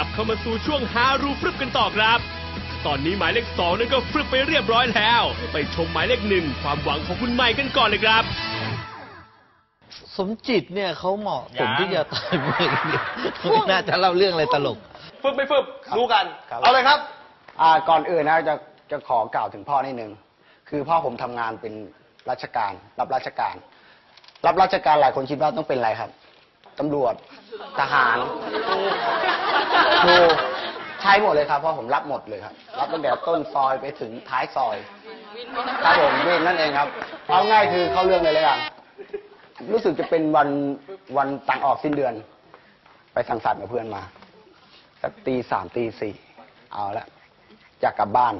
ลับเข้ามาสู่ช่วงฮารูฟรึบกันต่อครับ ตอนนี้หมายเลขสองนั่นก็ฟรึบไปเรียบร้อยแล้ว ไปชมหมายเลขหนึ่งความหวังของคุณใหม่กันก่อนเลยครับสมจิตเนี่ยเขาเหมาะสมยังที่จะตายเมื่อกี้ไม่น่าจะเล่าเรื่องอะไรตลก ฟึบไม่ฟึบรู้กันครับเอาเลยครับ อ่าก่อนอื่นนะจะจะขอกล่าวถึงพ่อนิดนึง คือพ่อผมทำงานเป็นราชการ รับราชการ รับราชการหลายคนคิดว่าต้องเป็นอะไรครับ ตำรวจ ทหารครูใช้หมดเลยครับ เพราะผมรับหมดเลยครับ รับตั้งแต่ต้นซอยไปถึงท้ายซอย ครับผมวินนั่นเองครับ เอาง่ายคือเข้าเรื่องเลยเลยกันรู้สึกจะเป็นวันวันต่างออกสิ้นเดือน ไปสังสรรค์กับเพื่อนมาสักตีสามตีสี่เอาละอยากกลับบ้าน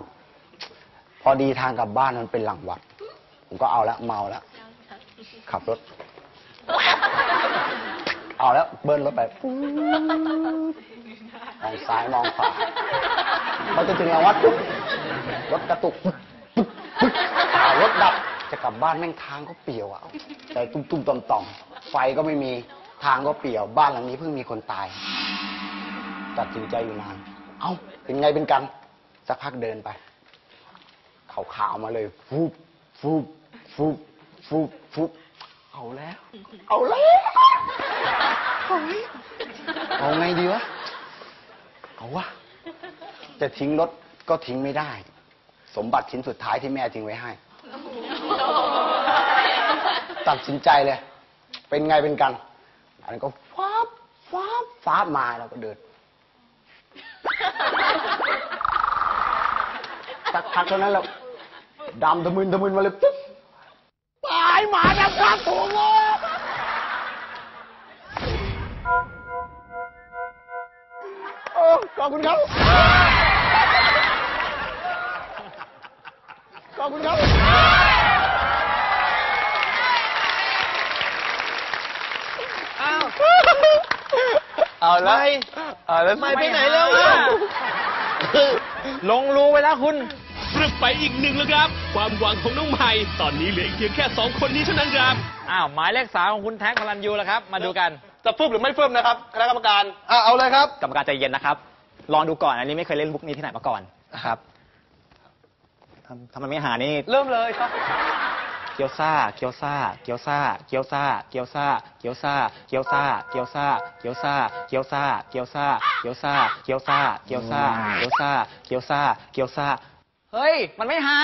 พอดีทางกลับบ้านมันเป็นหลังวัด ผมก็เอาละเมาล้วขับรถ เอาแล้วเบิ้ลรถไปปุ๊บมองซ้ายมองขวาพอจะถึงหลังวัดปุ๊บรถกระตุกปึ๊กปึ๊กปึ๊กอ้าวรถดับ จะกลับบ้านแม่งทางก็เปลี่ยวอะใจตุ้มตุ้มต่อมต่อมไฟก็ไม่มีทางก็เปลี่ยว บ้านหลังนี้เพิ่งมีคนตาย ตัดสินใจอยู่นาน เอ้า เป็นไงเป็นกันสักพักเดินไปเขาขาวๆมาเลย ฟูบฟูบฟูบฟูบฟูบ เอาแล้ว เอาแล้วเอาแล้วเอาไงดีวะ เอาวะจะทิ้งรถก็ทิ้งไม่ได้ สมบัติชิ้นสุดท้ายที่แม่ทิ้งไว้ให้ ตัดสินใจเลย เป็นไงเป็นกัน อันนั้นก็ฟ้าบฟ้าบฟ้าบมาแล้วก็เดินสักพักเท่านั้นแหล้วดำทะมึนทะมึนมาเลยปุ๊บตาย หมาดำครับผมโอ้ขอบคุณครับ ขอบคุณครับ อ้าว เอาแล้วไม่เอาแล้วไม่ไปไหนแล้วอะ ลงรูไปแล้วคุณ ฟรึบไปอีกหนึ่งแล้วครับ ความหวังของน้องใหม่ ตอนนี้เหลืออีกเพียงแค่สองคนนี้เท่านั้นครับ อ้าวหมายเลขสามของคุณแท็กพลันยูแล้วครับ มาดูกัน จะฟึบหรือไม่ฟึบนะครับคณะกรรมการอะเอาเลยครับ กรรมการใจเย็นนะครับ ลองดูก่อน อันนี้ไม่เคยเล่นบุกนี้ที่ไหนมาก่อนนะครับทำทำไมไม่หานี่ เริ่มเลยครับ เกียวซ่า เกียวซ่า เกียวซ่า เกียวซ่า เกียวซ่า เกียวซ่า เกียวซ่า เกียวซ่า เกียวซ่า เกียวซ่า เกียวซ่า เกียวซ่า เกียวซ่า เกียวซ่า เกียวซ่า เกียวซ่า เกียวซ่า เฮ้ย มันไม่หา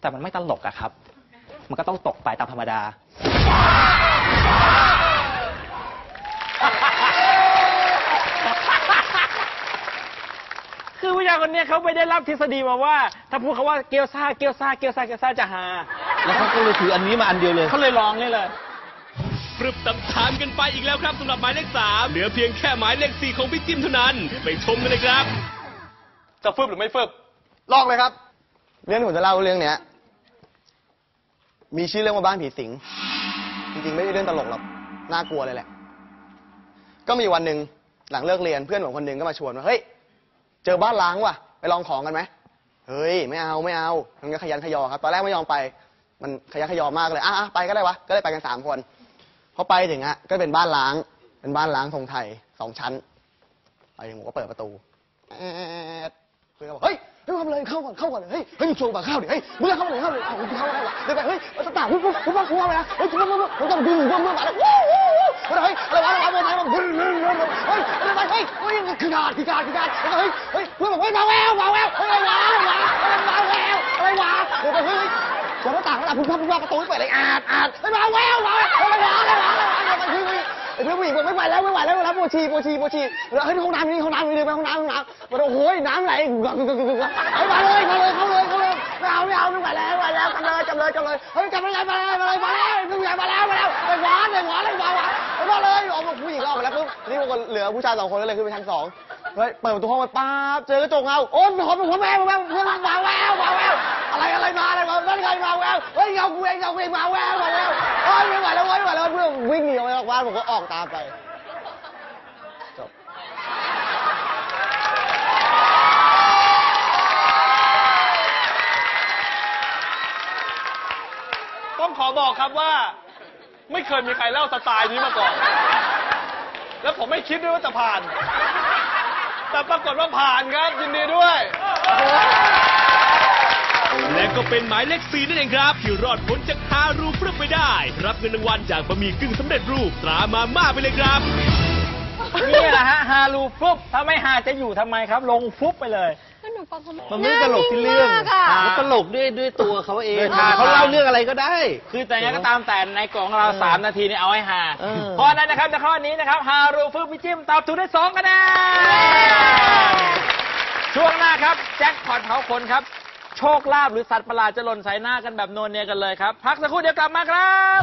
แต่มันไม่ตลกอะครับ มันก็ต้องตกไปตามธรรมดา คือผู้ชายคนเนี้ยเขาไปได้รับทฤษฎีมาว่า ถ้าพูดคาว่าเกียวซ่าเกียวซ่าเกียวซ่าเกียวซ่าจะหา แล้วเขาก็เลยถืออันนี้มาอันเดียวเลย เขาเลยลองนี่เลยฟรึบตำถามกันไปอีกแล้วครับสำหรับหมายเลขสามเหลือเพียงแค่หมายเลขสี่ของพี่จิมเท่านั้น ไปชมกันเลยครับ จะฟึบหรือไม่ฟึบลองเลยครับ เรื่องที่ผมจะเล่าเรื่องเนี้ย มีชื่อเรื่องว่าบ้านผีสิง จริงๆ ไม่ใช่เรื่องตลกหรอก น่ากลัวเลยแหละ ก็มีวันหนึ่งหลังเลิกเรียนเพื่อนผมคนหนึ่งก็มาชวนว่า เฮ้ย เจอบ้านล้างว่ะ ไปลองของกันไหม เฮ้ย ไม่เอาไม่เอา มันก็ขยันขยอครับ ตอนแรกไม่ยอมไป มันขยันขยอมากเลย อะอะไปก็ได้วะ ก็เลยไปกันสามคน พอไปถึงอะก็เป็นบ้านล้าง เป็นบ้านล้างทรงไทยสองชั้น ไปถึงผมก็เปิดประตูแอ เพื่อนก็บอกเฮ้ยเฮ้ยเข้ามาเลยเข้าก่อนเข้าก่อนเลยเฮ้ยเฮ้ยมึงชวนมาเข้าดิเฮ้ยมึงเข้ามาเลยเข้ามาเลยเอามึงเข้ามาได้วะเดินไปเฮ้ยเอาตาปุ๊บปุ๊บปุ๊บปุ๊บปุ๊บไปนะเฮ้ยปุ๊บปุ๊บปุ๊บผมต้องดึงปุ๊บปุ๊บมาแล้ววู้วู้วู้เฮ้ยอะไรวะอะไรวะอะไรวะบึ้งบึ้งบึ้งบึ้งเฮ้ยเดินไปเฮ้ยเฮ้ยคือการคือการคือการเฮ้ยเฮ้ยเพื่อนบอกเฮ้ยมาแววมาแววเฮ้ยอะไรววมาแววอะไรวะเดินไปเฮ้ยเปิดหน้าต่างหน้าต่งปุ๊บปุ๊บปุ๊บประตูไม่เปิดเลยอาดอาดเฮ้ยมาแววมาแววอะไรวะอะไรวะอะไรว เรื่อนผู้หญิงบอกไม่ไหวแล้วไม่ไหวแล้วม่ไหวแล้วปวดฉี่ปวดฉี่ปวดฉี่แล้วเฮ้ยห้องน้ำนี่ห้องน้ำนี่เดินไปห้องน้ำห้องน้ำมาโอ้โหน้ำไหลกึกกึกกึกกึกเฮ้ยมาเลยมาเลยเข้าเลยเข้าเลยไม่เอาไม่เอาไม่ไหวแล้วไม่ไหวแล้วกลับเลยกลับเลยกลับเลยเฮ้ยกลับมาเลยมาเลยมาเลยมาเลยผู้ใหญ่มาแล้วมาแล้วไปหวานไปหวานเลยหวานหวานไปมาเลยออกมาผู้หญิงออกมาแล้วปุ๊บนี่พวกเหลือผู้ชายสองคนก็เลยขึ้นไปชั้นสองเฮ้ยเปิดประตูห้องไปป๊าบเจอกระจกเงาโอ้ยหอมหัวแมวแมวเพื่อนมาแววมาแววอะไรอะไรมา แววเฮ้ยเงากูเองเงากูเองมาแววมาแววเฮ้ยไม่ไหวแล้วไม่ไหวแล้วเพื่อนวิ่งหนีออกมาจากบ้านผมก็ออกตามไปจบต้องขอบอกครับว่า ไม่เคยมีใครเล่าสไตล์นี้มาก่อน แล้วผมไม่คิดด้วยว่าจะผ่าน แต่ปรากฏว่าผ่านครับยินดีด้วย และก็เป็นหมายเลขสี่นั่นเองครับ ที่รอดพ้นจากฮารูฟรึบไปได้ รับเงินรางวัลจากบะหมี่กึ่งสำเร็จรูปตรามาม่าไปเลยครับ นี่แหละฮะฮารูฟุบถ้าไม่ฮาจะอยู่ทำไมครับ ลงฟุบไปเลยมันไม่ได้ตลกที่เรื่องน่ารักอะมันตลกด้วยด้วยตัวเขาเองด้วยท่า เขาเล่าเรื่องอะไรก็ได้ คือแต่ยังไงก็ตามแต่ในกล่องของเราสามนาทีนี่เอาให้ฮาเออ เพราะฉะนั้นนะครับในข้อนี้นะครับฮารูฟุบพี่จิ้มตอบถูกได้สองคะแนนช่วงหน้าครับแจ็คพอตเผาคนครับ โชคลาภหรือสัตว์ประหลาดจะหล่นใส่หน้ากันแบบโนวเนียกันเลยครับ พักสักครู่เดี๋ยวกลับมาครับ